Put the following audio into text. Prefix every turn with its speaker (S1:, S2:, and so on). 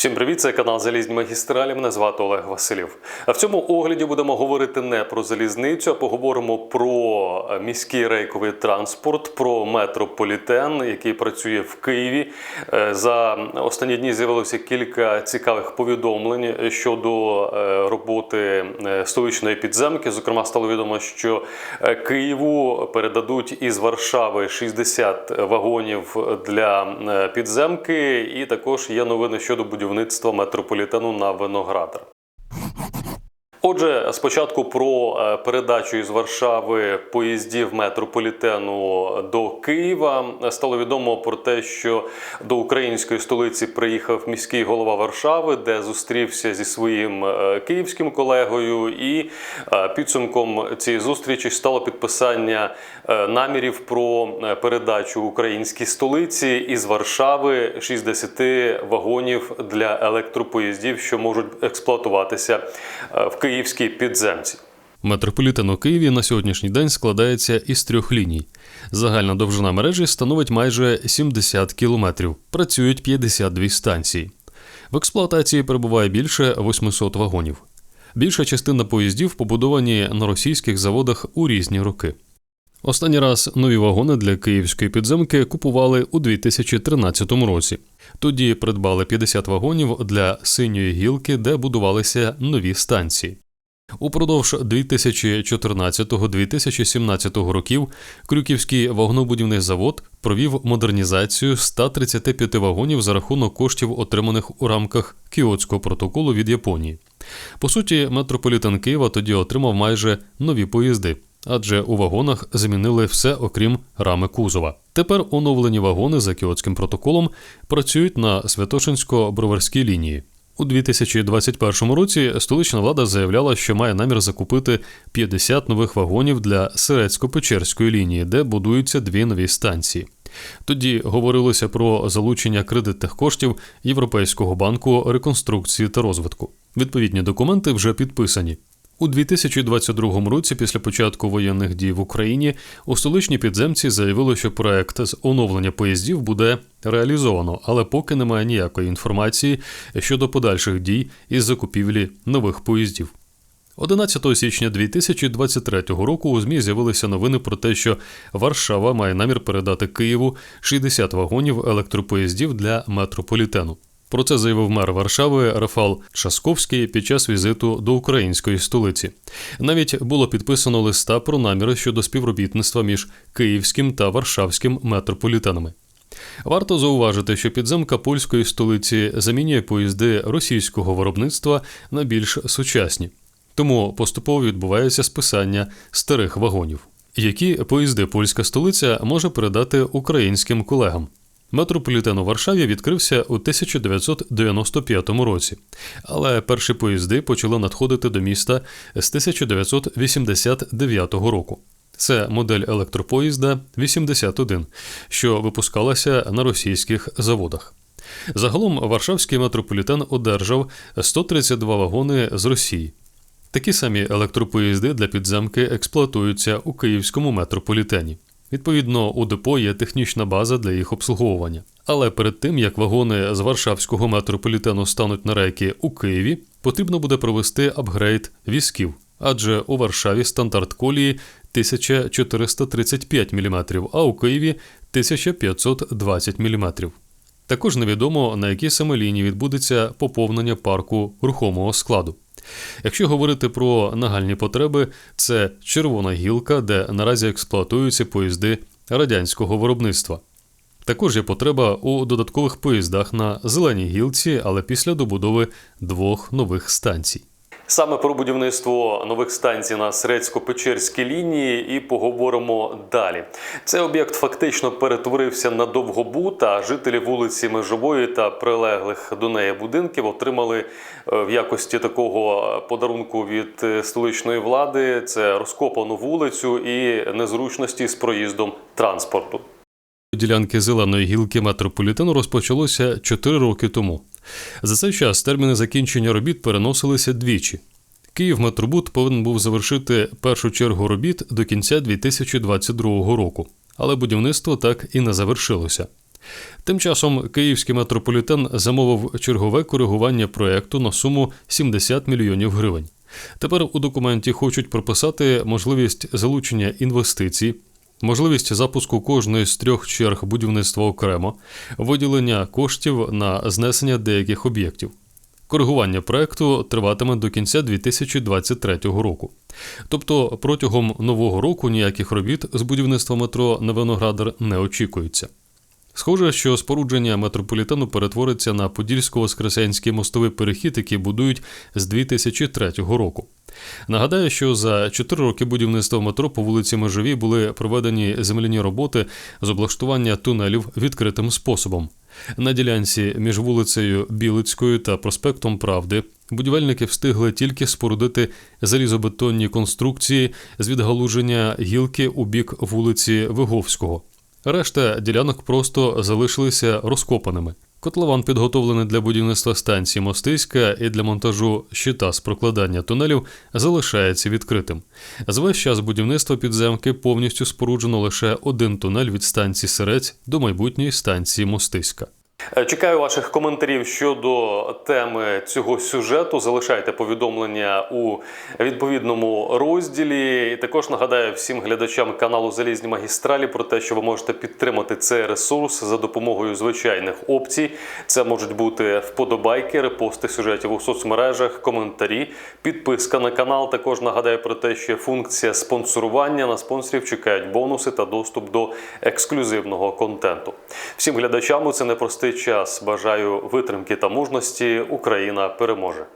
S1: Всім привіт, це канал Залізні магістралі. Мене звати Олег Василів. А в цьому огляді будемо говорити не про залізницю, а поговоримо про міський рейковий транспорт, про метрополітен, який працює в Києві. Е, За останні дні з'явилося кілька цікавих повідомлень щодо е, роботи е, столичної підземки. Зокрема, стало відомо, що Києву передадуть із Варшави 60 вагонів для підземки, і також є новини щодо будівництва метрополітену на Виноградар. Отже, спочатку про е, передачу із Варшави поїздів метрополітену до Києва стало відомо про те, що до української столиці приїхав міський голова Варшави, де зустрівся зі своїм е, київським колегою. І е, підсумком цієї зустрічі стало підписання намірів про передачу українській столиці із Варшави 60 вагонів для електропоїздів, що можуть експлуатуватися в київській підземці.
S2: Метрополітен у Києві на сьогоднішній день складається із трьох ліній. Загальна довжина мережі становить майже 70 кілометрів. Працюють 52 станції. В експлуатації перебуває більше 800 вагонів. Більша частина поїздів побудовані на російських заводах у різні роки. Останній раз нові вагони для київської підземки купували у 2013 році. Тоді придбали 50 вагонів для синьої гілки, де будувалися нові станції. Упродовж 2014-2017 років Крюківський вагонобудівний завод провів модернізацію 135 вагонів за рахунок коштів, отриманих у рамках Кіотського протоколу від Японії. По суті, метрополітен Києва тоді отримав майже нові поїзди, адже у вагонах замінили все окрім рами кузова. Тепер оновлені вагони за Кіотським протоколом працюють на Святошинсько-Броварській лінії. У 2021 році столична влада заявляла, що має намір закупити 50 нових вагонів для Сирецько-Печерської лінії, де будуються дві нові станції. Тоді говорилося про залучення кредитних коштів Європейського банку реконструкції та розвитку. Відповідні документи вже підписані. У 2022 році, після початку воєнних дій в Україні, у столичній підземці заявили, що проект з оновлення поїздів буде реалізовано, але поки немає ніякої інформації щодо подальших дій із закупівлі нових поїздів. 11 січня 2023 року у ЗМІ з'явилися новини про те, що Варшава має намір передати Києву 60 вагонів електропоїздів для метрополітену. Про це заявив мер Варшави Рафал Часковський під час візиту до української столиці. Навіть було підписано листа про наміри щодо співробітництва між київським та варшавським метрополітенами. Варто зауважити, що підземка польської столиці замінює поїзди російського виробництва на більш сучасні. Тому поступово відбувається списання старих вагонів, які поїзди польська столиця може передати українським колегам. Метрополітен у Варшаві відкрився у 1995 році, але перші поїзди почали надходити до міста з 1989 року. Це модель електропоїзда 81, що випускалася на російських заводах. Загалом Варшавський метрополітен одержав 132 вагони з Росії. Такі самі електропоїзди для підземки експлуатуються у київському метрополітені. Відповідно, у депо є технічна база для їх обслуговування. Але перед тим як вагони з Варшавського метрополітену стануть на рейки у Києві, потрібно буде провести апгрейд візків, адже у Варшаві стандарт колії 1435 мм, а у Києві 1520 мм. Також невідомо на якій саме лінії відбудеться поповнення парку рухомого складу. Якщо говорити про нагальні потреби, це червона гілка, де наразі експлуатуються поїзди радянського виробництва. Також є потреба у додаткових поїздах на зеленій гілці, але після добудови двох нових станцій.
S1: Саме про будівництво нових станцій на Срецько-Печерській лінії і поговоримо далі. Цей об'єкт фактично перетворився на довгобут, а жителі вулиці Межової та прилеглих до неї будинків отримали е, в якості такого подарунку від е, столичної влади це розкопану вулицю і незручності з проїздом транспорту.
S2: Ділянки зеленої гілки метрополітену розпочалося 4 роки тому. За цей час терміни закінчення робіт переносилися двічі. Київ Метробуд повинен був завершити першу чергу робіт до кінця 2022 року, але будівництво так і не завершилося. Тим часом київський метрополітен замовив чергове коригування проекту на суму 70 мільйонів гривень. Тепер у документі хочуть прописати можливість залучення інвестицій, можливість запуску кожної з трьох черг будівництва окремо, виділення коштів на знесення деяких об'єктів. Коригування проекту триватиме до кінця 2023 року. Тобто протягом нового року ніяких робіт з будівництва метро на Виноградар не очікується. Схоже, що спорудження метрополітену перетвориться на Подільсько-Воскресенський мостовий перехід, який будують з 2003 року. Нагадаю, що за 4 роки будівництва метро по вулиці Межовій були проведені земляні роботи з облаштування тунелів відкритим способом. На ділянці між вулицею Білицькою та проспектом Правди будівельники встигли тільки спорудити залізобетонні конструкції з відгалуження гілки у бік вулиці Виговського. Решта ділянок просто залишилися розкопаними. Котлован підготовлений для будівництва станції Мостиська і для монтажу щита з прокладання тунелів залишається відкритим. За весь час будівництва підземки повністю споруджено лише один тунель від станції Серець до майбутньої станції Мостиська.
S1: Е, Чекаю ваших коментарів щодо теми цього сюжету. Залишайте повідомлення у відповідному розділі. І також нагадаю всім глядачам каналу Залізні магістралі про те, що ви можете підтримати цей ресурс за допомогою звичайних опцій. Це можуть бути вподобайки, репости сюжетів у соцмережах, коментарі, підписка на канал. Також нагадаю про те, що функція спонсорування на спонсорів чекають бонуси та доступ до ексклюзивного контенту. Всім глядачам це непростий час. Бажаю витримки та мужності. Україна переможе.